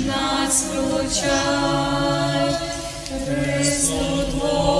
нас пролучай, Христу Твою.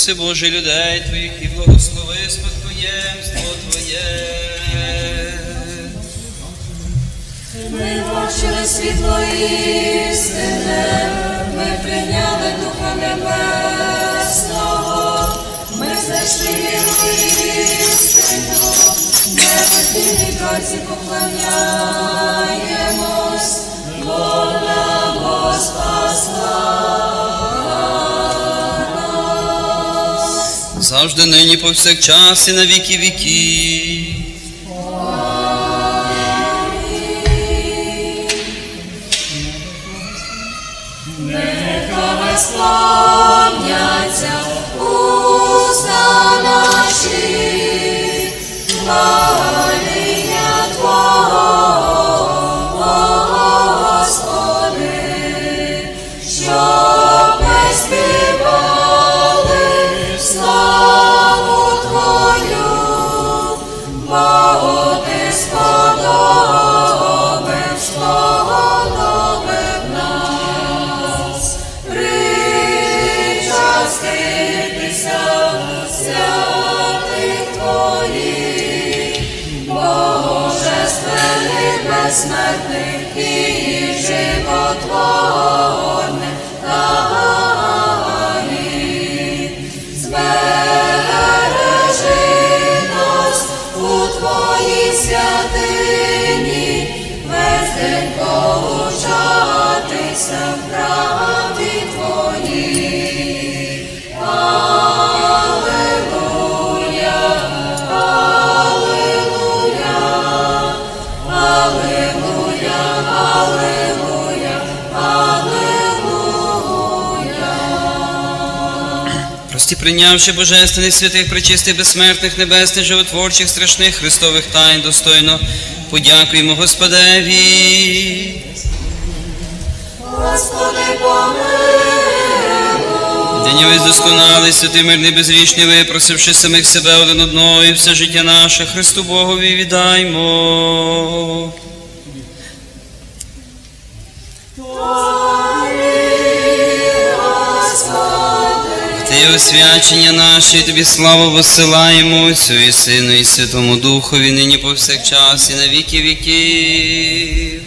Спаси Боже людей Твоїх і благослови спадкоємство Твоє. Ми бачили світло істине, ми прийняли Духа Небесного, ми знайшли істину, небесні праці поклоняємось, бо спасла. завжди, нині, повсякчас, і на віки віки. Нехай славляться уста наші. Бо ти сподобив, сподобив нас. Причаститися божественних, безсмертних і в правді Твоїй. Аллилуйя, Аллилуйя, Аллилуйя, Аллилуйя, Аллилуйя. Прості прийнявши божественних святих, причистих, безсмертних, небесних, животворчих, страшних Христових тайн достойно, подякуємо Господеві. Господи, помилуй. День весь досконалий, святий мирний безрічний, випросивши самих себе один одного і все життя наше Христу Богові віддаймо. Ти освячення наше, і тобі славу посилаємо Отцю і Сину, і Святому Духові, нині повсякчас, і на віки віків.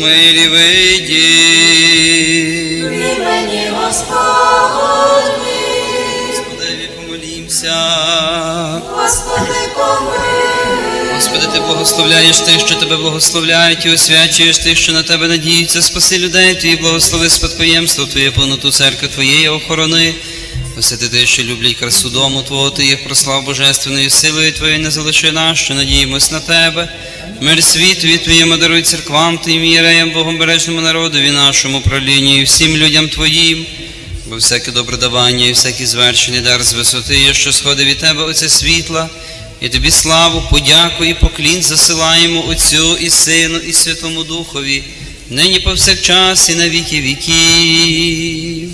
Мирі вийді. В імені Господні, Господеві помолімся. Господи, помилуй. Господи, ти благословляєш тих, що тебе благословляють, і освячуєш тих, що на тебе надіються. Спаси людей Твої, благослови спадкоємство Твоє, повноту церкви Твоєї охорони. Посвяти тих, що люблять красу дому Твого, Ти їх прослав божественною силою Твоєю, не залиши нас, що надіємось на Тебе. Мир світові Твоєму даруй церквам Твоїм, єреям, богомбережному народові нашому правлінню і всім людям Твоїм. Бо всяке добре давання і всякий звершений дар з висоти, є, що сходить від тебе оце світла, і тобі славу, подяку і поклін засилаємо Отцю і Сину, і Святому Духові, нині повсякчас і на віки віків.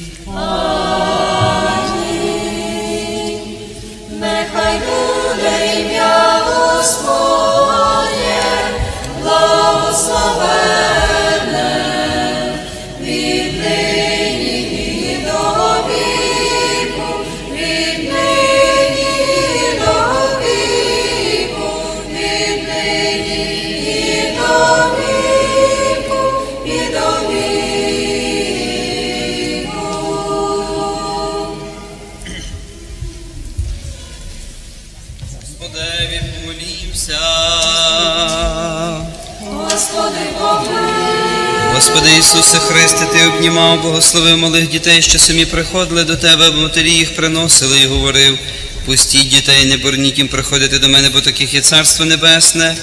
Господеві помолімся. Господи, помилуй. Господи Ісусе Христе, Ти обнімав, благословив малих дітей, що самі приходили до Тебе, бо матері їх приносили і говорив. Пустіть дітей, не борніть їм приходити до мене, бо таких є Царство Небесне,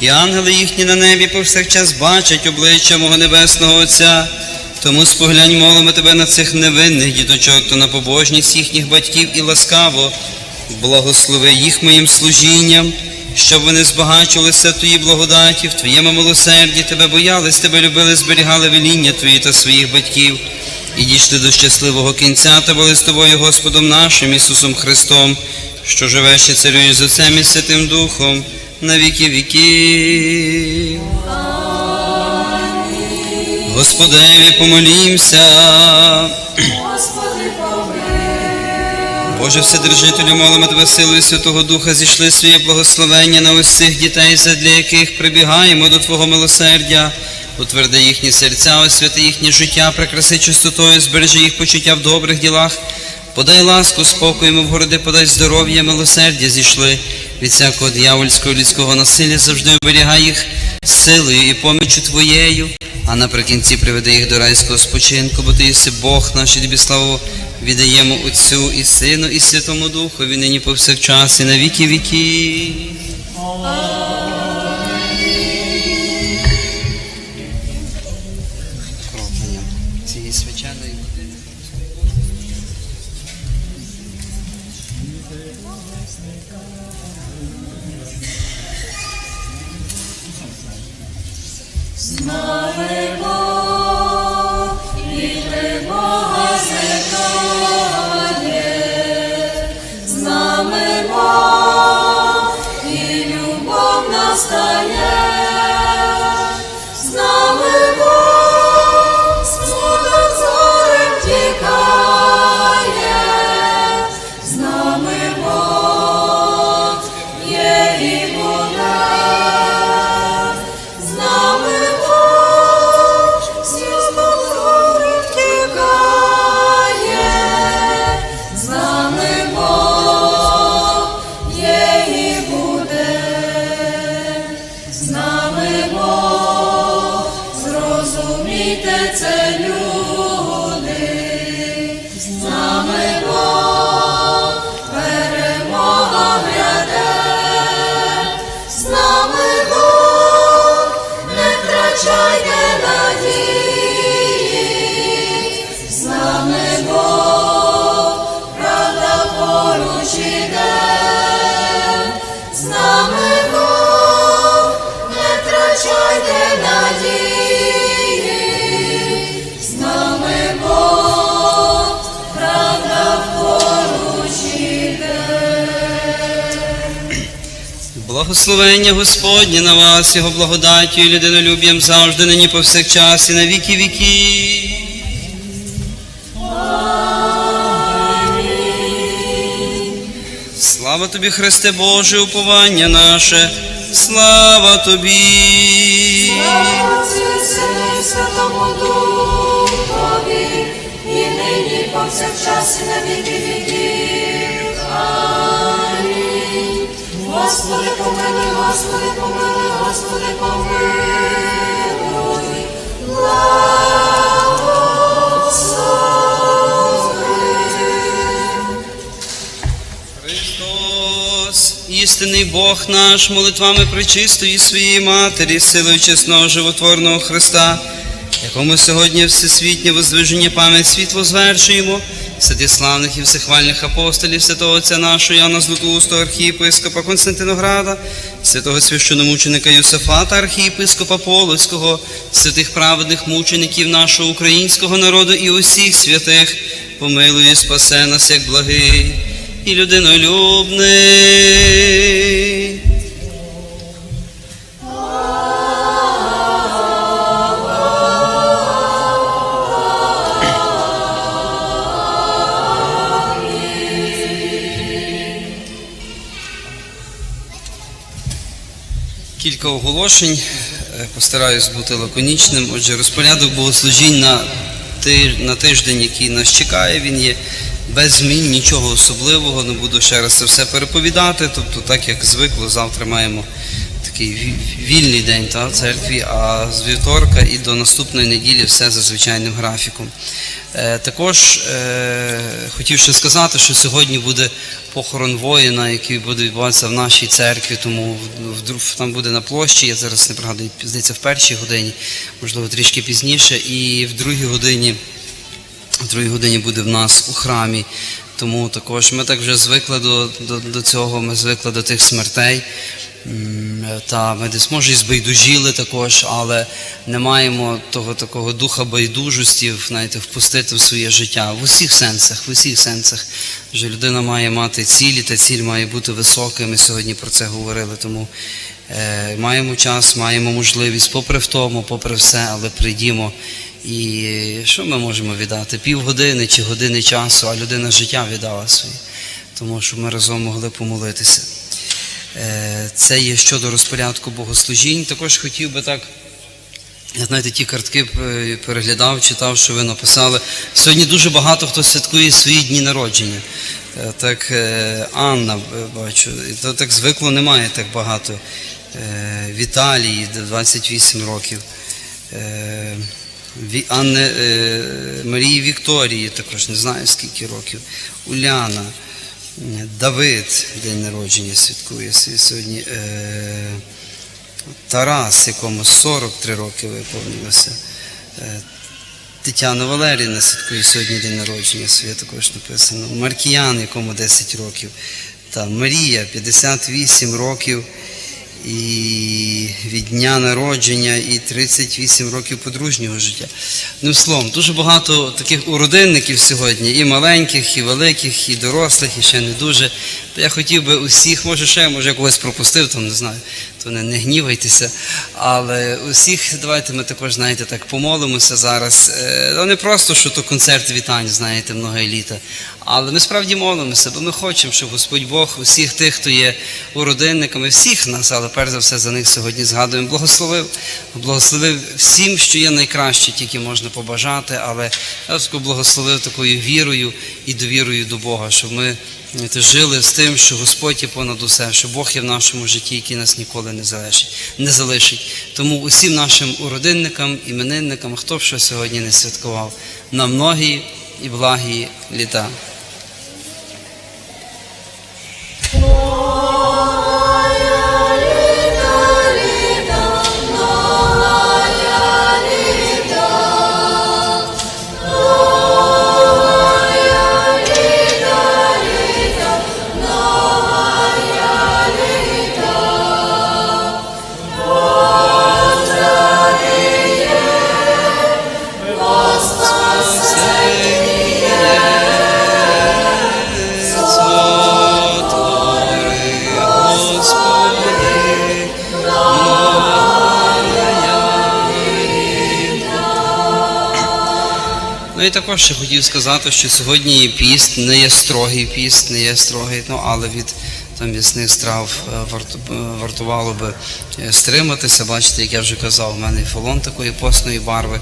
і ангели їхні на небі повсякчас бачать обличчя мого небесного Отця. Тому споглянь, молимо тебе на цих невинних діточок, то на побожність їхніх батьків і ласкаво благослови їх моїм служінням, щоб вони збагачувалися в Твоїй благодаті, в Твоєму милосерді, Тебе боялись, Тебе любили, зберігали веління Твої та своїх батьків, і дійшли до щасливого кінця та були з Тобою, Господом нашим Ісусом Христом, що живеш і царюєш з Отцем і Святим Духом на віки віків. Господеві помолімся. Господи. Боже Вседержителю, молимо Тебе силою Святого Духа, зійшли своє благословення на цих дітей, задля яких прибігаємо до Твого милосердя. Утверди їхні серця, освяти їхнє життя, прикраси чистотою, збережи їх почуття в добрих ділах. Подай ласку, спокій йому в городи, подай здоров'я, милосердя зійшли від всякого дьявольського людського насилля, завжди оберігай їх силою і поміччю Твоєю, а наприкінці приведи їх до райського спочинку, бо Ти єси Бог наш, і тобі славу віддаємо Отцю і Сину, і Святому Духу, і нині повсякчас, і на віки віки. Smile Благословення Господнє на вас, Його благодаттю і людинолюб'ям завжди, нині повсякчас і на віки віки. Слава тобі, Христе Боже, уповання наше, слава тобі. Отцю Сину і Святому Духові, і нині повсякчас і на віки віків. Господи, помилуй, Господи, помилуй, Господи, помилуй. Христос, істинний Бог наш, молитвами пречистої своєї Матері, силою чесного животворного Христа, якому сьогодні всесвітнє воздвиження пам'ять світло звершуємо, святих славних і всехвальних апостолів, святого Отця нашого Яна Златоустого, архієпископа Константинограда, святого священомученика Юсифата, архієпископа Полоцького, святих праведних мучеників нашого українського народу і усіх святих, помилуй спасе нас, як благий і людинолюбний. Оголошень. Е, Постараюсь бути лаконічним. Отже, розпорядок богослужінь на, ти- на тиждень, який нас чекає, він є без змін, нічого особливого. Не буду ще раз це все переповідати. Тобто, так як звикло, завтра маємо такий вільний день та, церкві, а з вівторка і до наступної неділі все за звичайним графіком. Е, Також е, хотів ще сказати, що сьогодні буде похорон воїна, який буде відбуватися в нашій церкві, тому в- там буде на площі, я зараз не пригадую, здається, в першій годині, можливо, трішки пізніше, і в другій годині в другій годині буде в нас у храмі. Тому також ми так вже звикли до, до, до цього, ми звикли до тих смертей. Та ми десь може і збайдужіли також, але не маємо того такого духа байдужості, знаєте, впустити в своє життя в усіх сенсах, в усіх сенсах. Що людина має мати цілі, та ціль має бути високою. Ми сьогодні про це говорили. Тому е, маємо час, маємо можливість, попри втому, попри все, але прийдімо. І що ми можемо віддати? Півгодини чи години часу, а людина життя віддала своє, тому що ми разом могли помолитися. Е, Це є щодо розпорядку богослужінь. Також хотів би так. Я знаєте, ті картки е, переглядав, читав, що ви написали. Сьогодні дуже багато хто святкує свої дні народження. Е, Так, Анна, бачу, то так звикло немає так багато. Віталії, 28 років. Анни, Марії Вікторії, також не знаю скільки років. Уляна. Давид день народження святкує сьогодні. Е, Тарас, якому 43 роки виповнилося. Е, Тетяна Валеріна святкує сьогодні день народження, своє також написано. Маркіян, якому 10 років. Та Марія, 58 років і від дня народження, і 38 років подружнього життя. Ну, словом, дуже багато таких уродинників сьогодні, і маленьких, і великих, і дорослих, і ще не дуже. То я хотів би усіх, може ще, може я когось пропустив, то не знаю, то не, не гнівайтеся. Але усіх давайте ми також, знаєте, так помолимося зараз. Е, ну, не просто, що то концерт вітань, знаєте, много еліта. Але ми справді молимося, бо ми хочемо, щоб Господь Бог усіх тих, хто є уродинниками, всіх нас, але перш за все за них сьогодні згадуємо, благословив, благословив всім, що є найкраще, тільки можна побажати, але я благословив такою вірою і довірою до Бога, щоб ми жили з тим, що Господь є понад усе, що Бог є в нашому житті, який нас ніколи не залишить. Не залишить. Тому усім нашим уродинникам, іменинникам, хто б що сьогодні не святкував, на многі і благі літа. Також ще хотів сказати, що сьогодні піст не є строгий піст, не є строгий, ну але від там м'ясних страв е, е, вартувало би е, стриматися. Бачите, як я вже казав, в мене і фалон такої постної барви.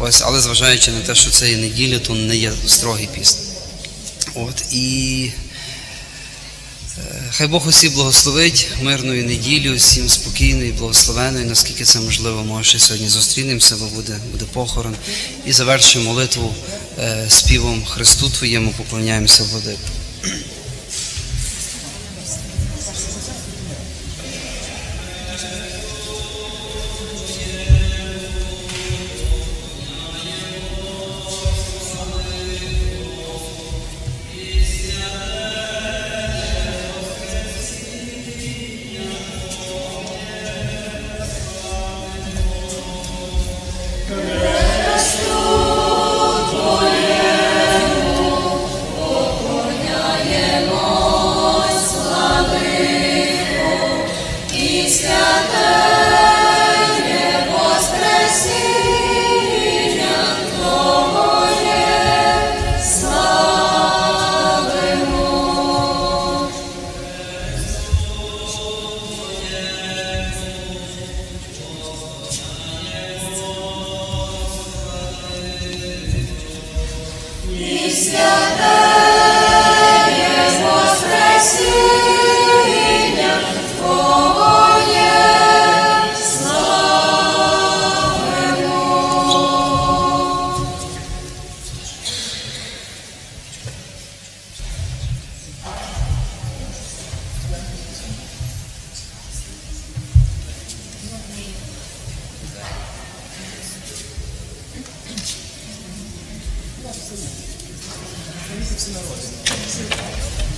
Ось, але зважаючи на те, що це є неділя, то не є строгий піст. От і хай Бог усі благословить мирної неділю, всім спокійної, благословеної, наскільки це можливо, ми ще сьогодні зустрінемося, бо буде, буде похорон. І завершимо молитву е, співом Христу Твоєму, поклоняємося владику. 30승 30승으로 어쨌든